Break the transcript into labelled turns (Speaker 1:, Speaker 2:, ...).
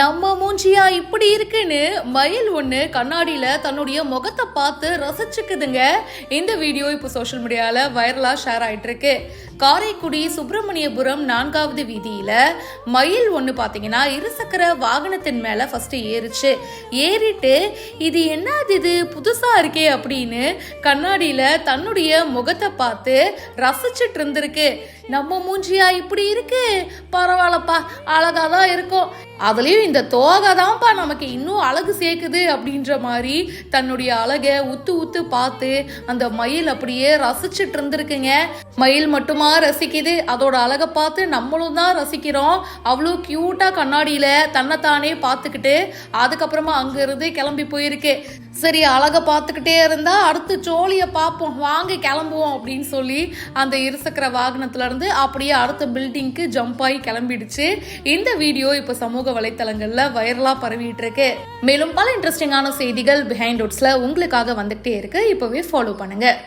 Speaker 1: நம்ம மூஞ்சியா இப்படி இருக்குன்னு மயில் ஒன்று கண்ணாடியில் தன்னுடைய முகத்தை பார்த்து ரசிச்சுக்குதுங்க. இந்த வீடியோ இப்போ சோஷியல் மீடியாவில் வைரலாக ஷேர் ஆகிட்டு இருக்கு காரைக்குடி சுப்பிரமணியபுரம் நான்காவது வீதியில மயில் ஒண்ணு பாத்தீங்கன்னா இருசக்கர வாகனத்தின் மேல ஃபர்ஸ்ட் ஏறிச்சு. ஏறிட்டு இது என்னது இது? புதுசா இருக்கே அப்படின்னு கண்ணாடியில தன்னுடைய முகத்தை பார்த்து ரசிச்சிட்டு இருந்திருக்கு. நம்ம மூஞ்சியா இப்படி இருக்கு? பரவாயில்லப்பா அழகாக தான் இருக்கும். அதுலயும் இந்த தோகை தான்ப்பா நமக்கு இன்னும் அழகு சேர்க்குது அப்படின்ற மாதிரி தன்னுடைய அழகை உத்து உத்து பார்த்து அந்த மயில் அப்படியே ரசிச்சிட்டு இருந்திருக்குங்க. மயில் மட்டுமா ரசிக்குது. அதோட அழகை பார்த்து நம்மளும் தான் ரசிக்கிறோம். அவ்வளோ க்யூட்டாக கண்ணாடியில் தன்னைத்தானே பார்த்துக்கிட்டு அதுக்கப்புறமா அங்கேருந்து கிளம்பி போயிருக்கு. சரி அழகை பார்த்துக்கிட்டே இருந்தா அடுத்து ஜோலியை பார்ப்போம். வாங்க கிளம்புவோம் அப்படின்னு சொல்லி அந்த இருசக்கர வாகனத்துலேருந்து அப்படியே அடுத்த பில்டிங்க்கு ஜம்ப் ஆகி கிளம்பிடுச்சு. இந்த வீடியோ இப்போ சமூக வலைத்தளங்களில் வைரலாக பரவிட்டு இருக்கு மேலும் பல இன்ட்ரெஸ்டிங்கான செய்திகள் பிஹைண்ட் உட்ஸில் உங்களுக்காக வந்துகிட்டே இருக்கு. இப்போவே ஃபாலோ பண்ணுங்கள்